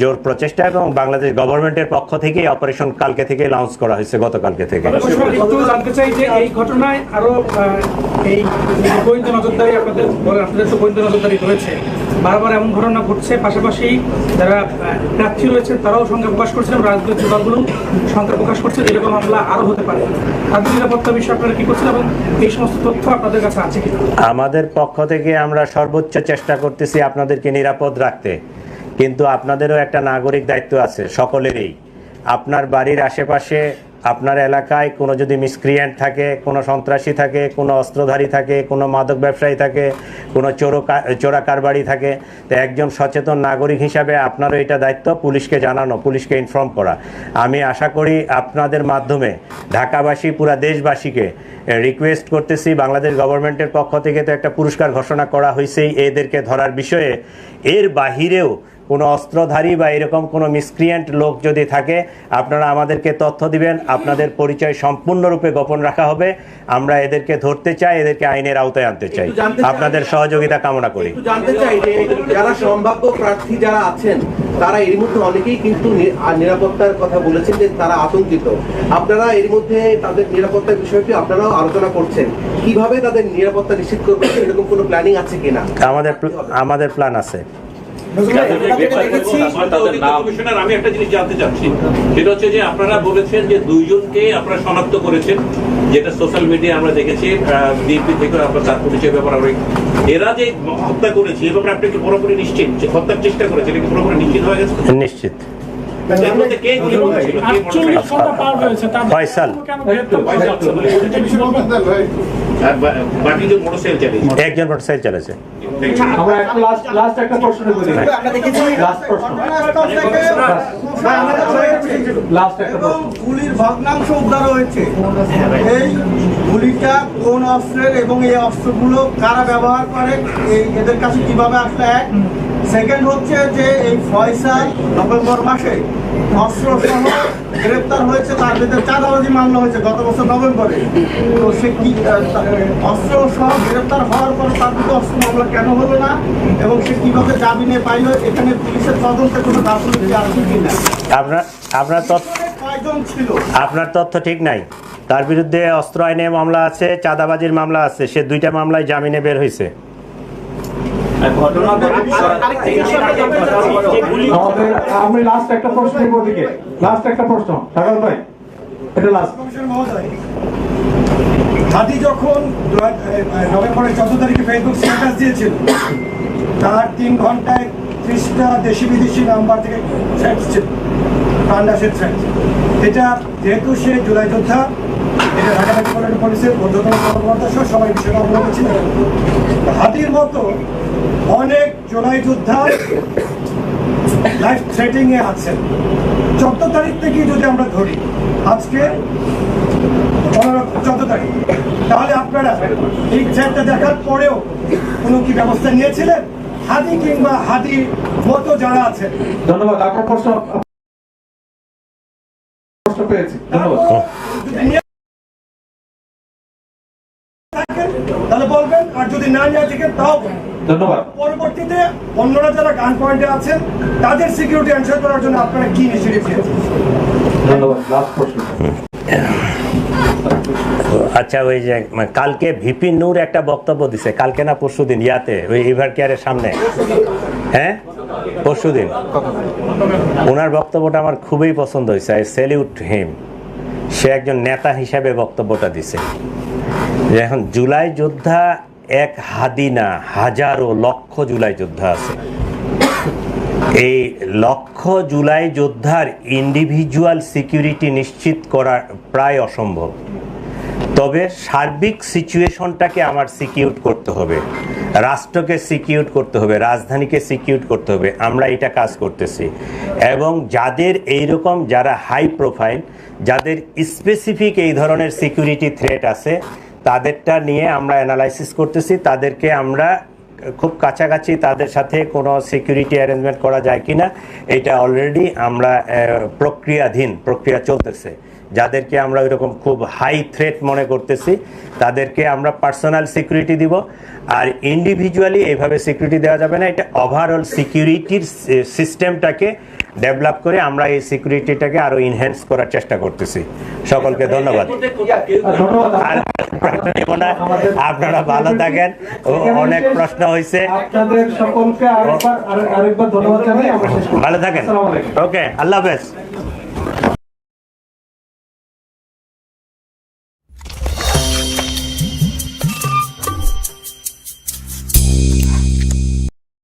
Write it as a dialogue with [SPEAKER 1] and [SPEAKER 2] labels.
[SPEAKER 1] জোর প্রচেষ্টা এবং বাংলাদেশ গভর্নমেন্টের পক্ষ থেকে অপারেশন কালকে থেকে লঞ্চ করা হয়েছে গতকালকে থেকে।
[SPEAKER 2] জানতে চাই যে এই ঘটনায় আরও এই গোয়েন্দা নজরদারি আপনাদের আপনাদের তো গোয়েন্দা নজরদারি রয়েছে বারবার এমন ঘটনা ঘটছে পাশাপাশি যারা প্রার্থী রয়েছেন তারাও সংখ্যা প্রকাশ করছেন এবং রাজনৈতিক দলগুলো প্রকাশ করছে এরকম হামলা আরও হতে পারে। তাদের নিরাপত্তা বিষয়ে আপনারা কি করছেন এবং এই সমস্ত তথ্য আপনাদের কাছে আছে কিনা?
[SPEAKER 1] আমাদের পক্ষ থেকে আমরা সর্বোচ্চ চেষ্টা করতেছি আপনাদেরকে নিরাপদ রাখতে। কিন্তু আপনাদেরও একটা নাগরিক দায়িত্ব আছে, সকলেরই। আপনার বাড়ির আশেপাশে, আপনার এলাকায় কোনো যদি মিসক্রিয়েন্ট থাকে, কোনো সন্ত্রাসী থাকে, কোনো অস্ত্রধারী থাকে, কোনো মাদক ব্যবসায়ী থাকে, কোনো চোরো চোরা কারবারি থাকে, তো একজন সচেতন নাগরিক হিসাবে আপনারও এটা দায়িত্ব, পুলিশকে জানানো, পুলিশকে ইনফর্ম করা। আমি আশা করি আপনাদের মাধ্যমে ঢাকাবাসী, পুরা দেশবাসীকে রিকোয়েস্ট করতেছি, বাংলাদেশ গভর্নমেন্টের পক্ষ থেকে তো একটা পুরস্কার ঘোষণা করা হয়েছেই এদেরকে ধরার বিষয়ে। এর বাহিরেও কোনো অস্ত্রধারী বা এরকম কোনো মিসক্রিয়েন্ট লোক যদি থাকে আপনারা আমাদেরকে তথ্য দিবেন আপনাদের পরিচয় সম্পূর্ণরূপে গোপন রাখা হবে। আমরা এদেরকে ধরতে চাই এদেরকে আইনের আওতায় আনতে চাই। আপনাদের সহযোগিতা কামনা করি।
[SPEAKER 3] জানতে চাই যে যারা সম্ভাব্য প্রার্থী যারা আছেন তারা এর মধ্যে অনেকেই কিন্তু নিরাপত্তার কথা বলেছেন যে তারা আতঙ্কিত। আপনারা এর মধ্যে তাদের নিরাপত্তার বিষয়টি আপনারাও আলোচনা করছেন। কীভাবে তাদের নিরাপত্তা নিশ্চিত করবেন? এরকম কোনো প্ল্যানিং আছে কিনা?
[SPEAKER 1] আমাদের আমাদের প্ল্যান আছে।
[SPEAKER 4] আমি একটা জিনিস জানতে চাচ্ছি। সেটা হচ্ছে যে আপনারা বলেছেন যে দুইজনকে আপনারা শনাক্ত করেছেন যেটা সোশ্যাল মিডিয়া আমরা দেখেছি বিএনপি থেকে আমরা তার পরিচয় ব্যাপার আমরা এরা যে হত্যা করেছে এ ব্যাপারে আপনি কি পুরোপুরি নিশ্চিত যে হত্যার চেষ্টা করেছে? এটা কি পুরোপুরি নিশ্চিত হয়ে গেছে?
[SPEAKER 1] নিশ্চিত। ফয়সাল।
[SPEAKER 4] মোটরসাইকেল চালিয়েছে।
[SPEAKER 1] একজন মোটরসাইকেল চালাচ্ছে
[SPEAKER 5] আমরা একটা লাস্ট লাস্ট একটা প্রশ্ন করি লাস্ট প্রশ্ন। লাস্ট একটা
[SPEAKER 6] এবং গুলির ভগ্নাংশ উদ্ধার হয়েছে। এই গুলিটা কোন অস্ত্রের এবং এই অস্ত্রগুলো কারা ব্যবহার করে এদের কাছে কীভাবে আসলে এক? সেকেন্ড হচ্ছে যে এই ফয়সাল নভেম্বর মাসে অস্ত্র সহ গ্রেপ্তার হয়েছে তার বিরুদ্ধে চাঁদাবাজি মামলা হয়েছে গত বছর নভেম্বরে। তো সে কি অস্ত্র সহ গ্রেপ্তার হওয়ার পর তার বিরুদ্ধে অস্ত্র মামলা কেন হলো না? এবং সে কীভাবে জামিনে পাইল এখানে পুলিশের তদন্তে কোনো গাফিলতি আছে কিনা?
[SPEAKER 1] আপনার আপনার তথ্য
[SPEAKER 6] কয়জন ছিল?
[SPEAKER 1] আপনার তথ্য ঠিক নাই। তার বিরুদ্ধে অস্ত্র আইনে মামলা আছে চাঁদাবাজির মামলা আছে সে দুইটা মামলায় জামিনে বের হয়েছে।
[SPEAKER 5] আমি লাস্ট একটা প্রশ্ন নিব ওদিকে। লাস্ট একটা প্রশ্ন। সাগর ভাই এটা লাস্ট
[SPEAKER 6] হাদি যখন নভেম্বরের চোদ্দ তারিখে ফেসবুক স্ট্যাটাস দিয়েছিল তার তিন ঘন্টায় ত্রিশটা দেশি বিদেশি নাম্বার থেকে ছিল। থ্রেট এটা যেহেতু সে জুলাই যোদ্ধা ঢাকা মেট্রোপলিটন পুলিশের ঊর্ধ্বতন কর্মকর্তা সহ সবাই বিষয়টা অবগত ছিলেন হাতির মতো অনেক জুলাই যোদ্ধা লাইফ আছেন। চোদ্দ তারিখ থেকে যদি আমরা ধরি আজকে চোদ্দ তারিখ তাহলে আপনারা এই থ্রেটটা দেখার পরেও কোনো কি ব্যবস্থা নিয়েছিলেন? হাদি কিংবা হাদি মতো যারা আছেন।
[SPEAKER 5] ধন্যবাদ আপনার প্রশ্ন প্রশ্ন পেয়েছি। ধন্যবাদ
[SPEAKER 6] যদি নিয়ে থাকেন, তাহলে বলবেন আর যদি না
[SPEAKER 5] ধন্যবাদ।
[SPEAKER 6] পরবর্তীতে অন্যরা যারা গান পয়েন্টে আছেন তাদের সিকিউরিটি এনশোর করার জন্য আপনারা কি ইনিশিয়েটিভ নিয়েছেন?
[SPEAKER 5] ধন্যবাদ। লাস্ট প্রশ্ন
[SPEAKER 1] আচ্ছা ওই যে মানে কালকে ভিপি নূর একটা বক্তব্য দিছে কালকে না পরশু দিন ইয়াতে ওই ইভার কেয়ারের সামনে। হ্যাঁ? পরশু দিন। ওনার বক্তব্যটা আমার খুবই পছন্দ হয়েছে আই স্যালিউট হিম সে একজন নেতা হিসাবে বক্তব্যটা দিছে। এখন জুলাই যোদ্ধা এক হাদি না হাজারো লক্ষ জুলাই যোদ্ধা আছে। এই লক্ষ জুলাই যোদ্ধার ইন্ডিভিজুয়াল সিকিউরিটি নিশ্চিত করা প্রায় অসম্ভব। তবে সার্বিক সিচুয়েশনটাকে আমার সিকিউর করতে হবে। রাষ্ট্রকে সিকিউর করতে হবে, রাজধানীকে সিকিউর করতে হবে। আমরা এটা কাজ করতেছি। এবং যাদের এইরকম যারা হাই প্রোফাইল যাদের স্পেসিফিক এই ধরনের সিকিউরিটি থ্রেট আছে তাদেরটা নিয়ে আমরা অ্যানালাইসিস করতেছি। তাদেরকে আমরা খুব কাছাকাছি তাদের সাথে কোনো সিকিউরিটি অ্যারেঞ্জমেন্ট করা যায় কিনা এটা অলরেডি আমরা প্রক্রিয়াধীন প্রক্রিয়া চলতেছে। যাদেরকে আমরা ওইরকম খুব হাই থ্রেট মনে করতেছি তাদেরকে আমরা পার্সোনাল সিকিউরিটি দিব। আর ইন্ডিভিজুয়ালি এইভাবে সিকিউরিটি দেওয়া যাবে না এটা ওভারঅল সিকিউরিটির সিস্টেমটাকে ডেভেলপ করে আমরা এই সিকিউরিটিটাকে আরও ইনহ্যান্স করার চেষ্টা করতেছি। সকলকে ধন্যবাদ। আর নেব আপনারা ভালো থাকেন। অনেক প্রশ্ন হয়েছে। ভালো থাকেন। ওকে আল্লাহ হাফেজ।